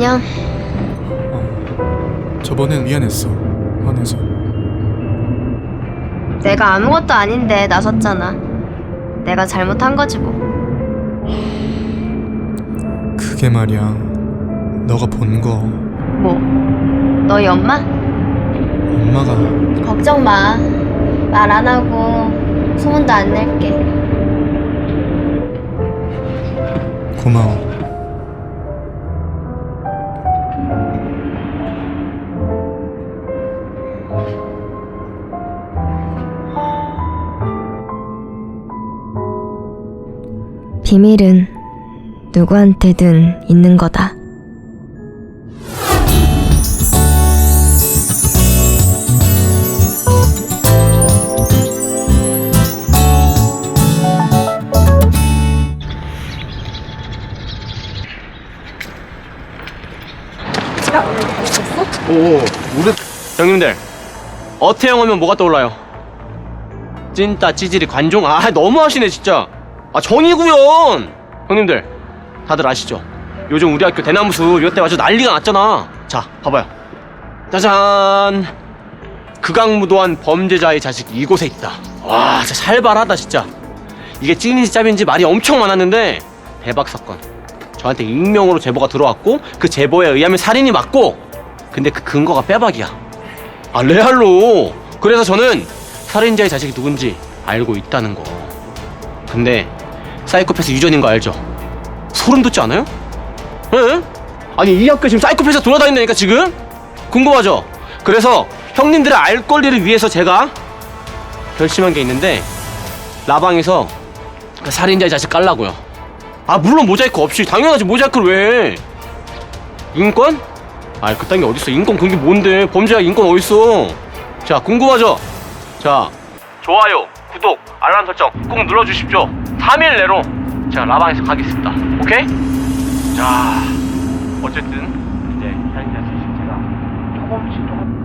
안녕. 저번엔 미안했어. 화내서. 내가 아무것도 아닌데 나섰잖아. 내가 잘못한 거지 뭐. 그게 말이야. 너가 본 거 뭐? 너희 엄마? 엄마가 걱정 마. 말 안 하고 소문도 안 낼게. 고마워. 비밀은 누구한테든 있는 거다. 오, 우리 형님들 어태형 하면 뭐가 떠올라요? 찐따 찌질이 관종? 아 너무 하시네 진짜. 아 정의구현! 형님들 다들 아시죠? 요즘 우리 학교 대나무숲 이때 아주 난리가 났잖아. 자 봐봐요. 짜잔! 극악무도한 범죄자의 자식 이곳에 있다. 와 진짜 살벌하다 진짜. 이게 찐인지 짭인지 말이 엄청 많았는데 대박 사건. 저한테 익명으로 제보가 들어왔고 그 제보에 의하면 살인이 맞고 근데 그 근거가 빼박이야 아 레알로 그래서 저는 살인자의 자식이 누군지 알고 있다는 거 근데 사이코패스 유전인 거 알죠? 소름 돋지 않아요? 에? 아니 이 학교에 지금 사이코패스가 돌아다닌다니까 지금? 궁금하죠? 그래서 형님들의 알 권리를 위해서 제가 결심한 게 있는데 라방에서 그 살인자의 자식 깔라고요 아 물론 모자이크 없이 당연하지 모자이크를 왜 인권? 아 그딴 게 어딨어? 인권 그게 뭔데? 범죄자 인권 어딨어? 자 궁금하죠? 자 좋아요 구독 알람 설정 꼭 눌러주십시오. 3일 내로 제가 라방에서 가겠습니다. 오케이? 자 어쨌든 이제 살인자 자식 제가 조금씩 조금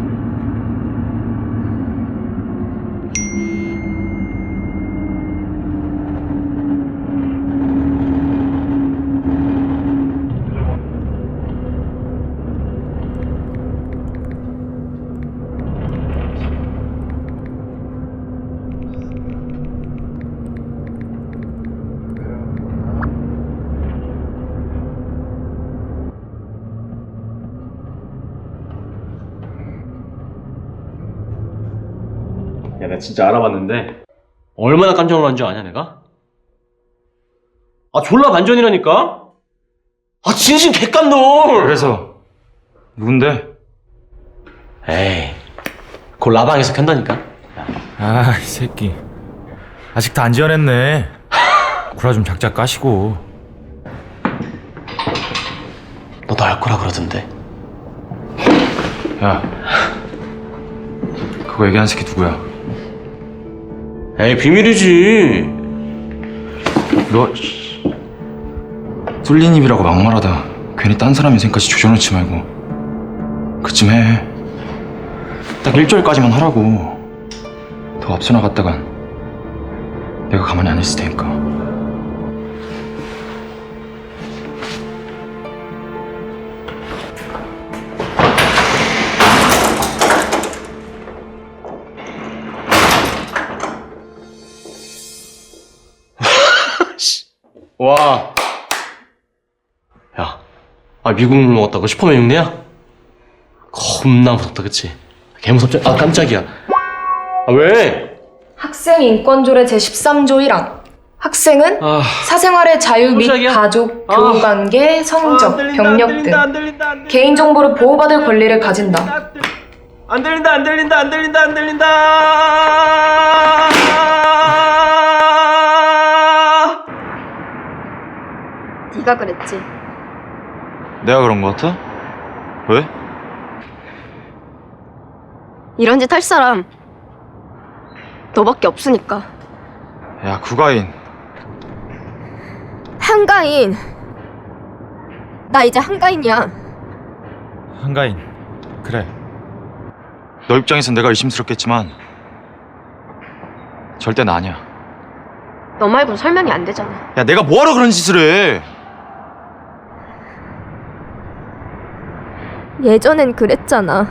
야, 나 진짜 알아봤는데 얼마나 깜짝 놀란 줄 아냐, 내가? 아, 졸라 반전이라니까? 아, 진심 개깜놀! 그래서 누군데? 에이, 그 라방에서 켠다니까? 아, 이 새끼. 아직 다 안 지어냈네. 구라 좀 작작 까시고. 너도 알 거라 그러던데. 야. 그거 얘기한 새끼 누구야? 에이, 비밀이지. 너 씨. 뚫린 입이라고 막말하다 괜히 딴 사람 인생까지 조져놓지 말고 그쯤 해. 딱 1절까지만 하라고. 더 앞서 나갔다간 내가 가만히 안 있을 테니까. 와. 야, 아, 미국 물 먹었다고 슈퍼맨 흉내야? 겁나 무섭다, 그치? 개 무섭지? 아, 깜짝이야. 아, 왜? 학생 인권조례 제13조 1항 학생은 아, 사생활의 자유 및 깜짝이야. 가족, 아. 교우관계, 성적, 병력 등 들린다, 안 들린다, 안 들린다. 개인정보를 보호받을 권리를 가진다. 안 들린다, 안 들린다, 안 들린다, 안 들린다. 네가 그랬지. 내가 그런 거 같아? 왜? 이런 짓 할 사람 너밖에 없으니까. 야, 구가인. 한가인. 나 이제 한가인이야. 한가인. 그래. 너 입장에선 내가 의심스럽겠지만 절대 나 아니야. 너 말고는 설명이 안 되잖아. 야, 내가 뭐하러 그런 짓을 해? 예전엔 그랬잖아.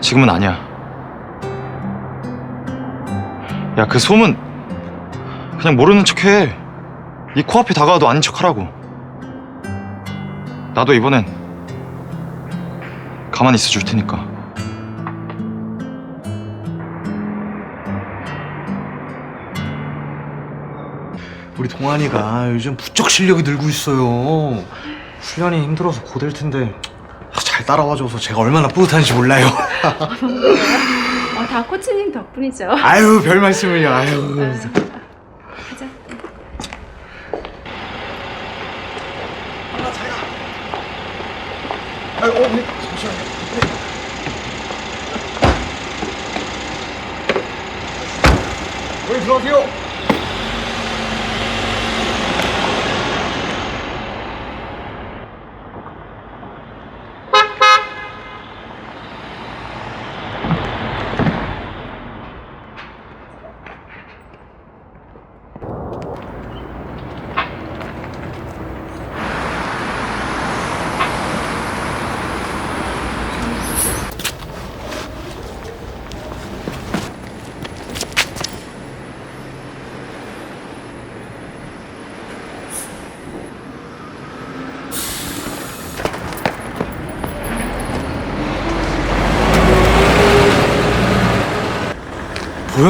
지금은 아니야. 야, 그 소문 그냥 모르는 척해. 네 코앞에 다가와도 아닌 척하라고. 나도 이번엔 가만히 있어 줄 테니까. 우리 동환이가 요즘 부쩍 실력이 늘고 있어요. 훈련이 힘들어서 고될 텐데 잘 따라와줘서 제가 얼마나 뿌듯한지 몰라요. 어, 다 코치님 덕분이죠. 아유 별 말씀을요. 아유. 가자. 아유 어, 네, 잠시만요. 네. 여기 들어가세요.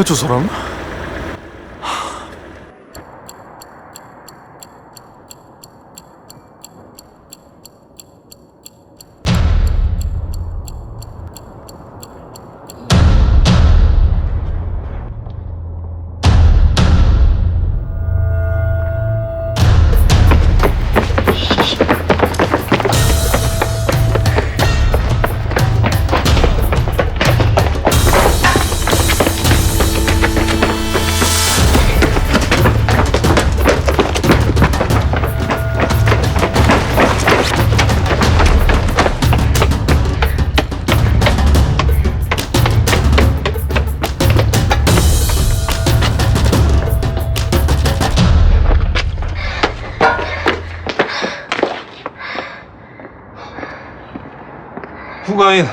저 사람? 후가인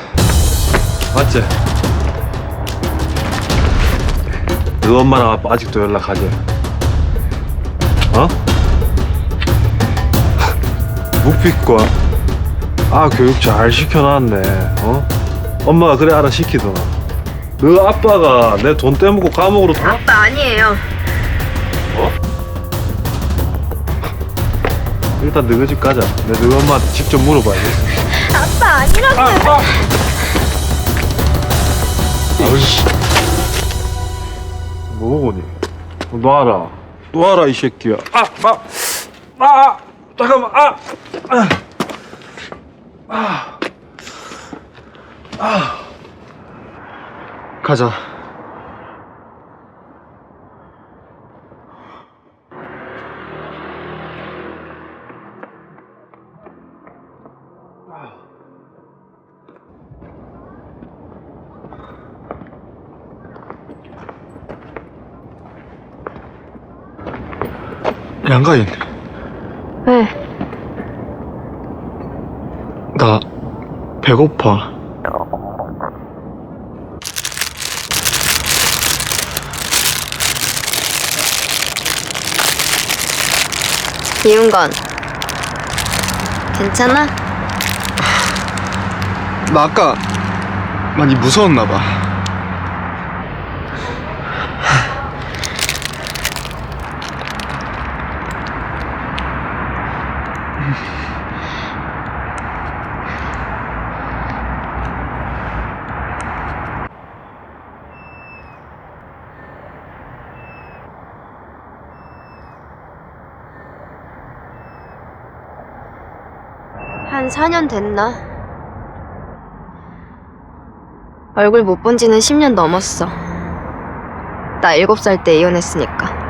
맞지? 너 엄마랑 아빠 아직도 연락하지? 어? 묵비과 아 교육 잘 시켜놨네 어? 엄마가 그래 알아 시키더라 너 아빠가 내 돈 떼먹고 감옥으로 다 아빠 아니에요. 일단 너희 집 가자 내가 너희 엄마한테 직접 물어봐야겠어 아빠 아니라고. 아이씨 뭐보니 놔라 놔라 이 새끼야 아! 아! 아! 잠깐만 아! 아! 아! 아! 가자. 양가인 왜? 나 배고파 이윤건. 괜찮아? 나 아까 많이 무서웠나 봐 4년 됐나? 얼굴 못 본 지는 10년 넘었어. 나 7살 때 이혼했으니까.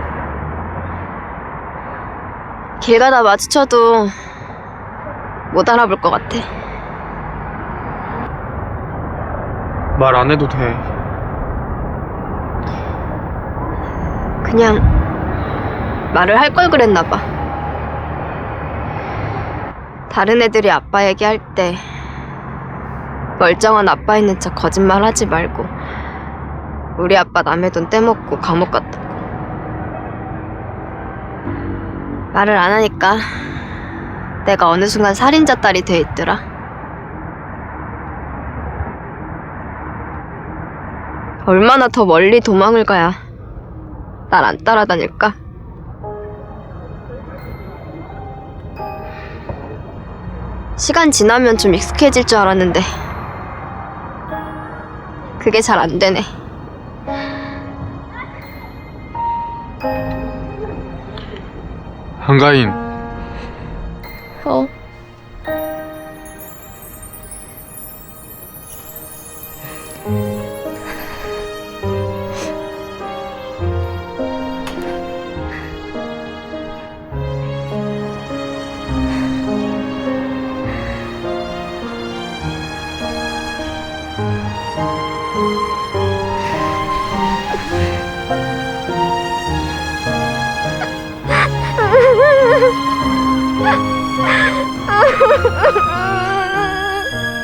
길 가다 마주쳐도 못 알아볼 것 같아. 말 안 해도 돼 그냥 말을 할 걸 그랬나 봐. 다른 애들이 아빠 얘기할 때 멀쩡한 아빠 있는 척 거짓말 하지 말고 우리 아빠 남의 돈 떼먹고 감옥 갔다고. 말을 안 하니까 내가 어느 순간 살인자 딸이 돼 있더라. 얼마나 더 멀리 도망을 가야 날 안 따라다닐까? 시간 지나면 좀 익숙해질 줄 알았는데 그게 잘 안 되네. 한가인 어.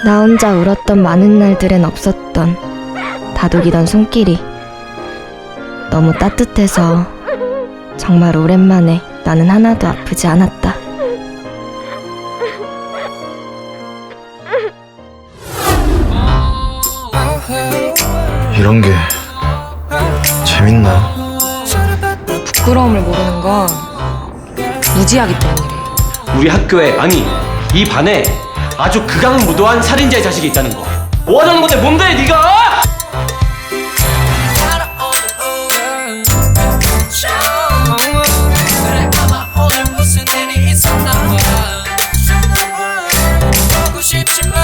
나 혼자 울었던 많은 날들엔 없었던 다독이던 손길이 너무 따뜻해서 정말 오랜만에 나는 하나도 아프지 않았다. 이런 게 재밌나? 부끄러움을 모르는 건 무지하기 때문이래. 우리 학교에 아니 이 반에 아주 극악무도한 살인자의 자식이 있다는 거. 뭐 하는 건데 뭔데 네가? 싶지만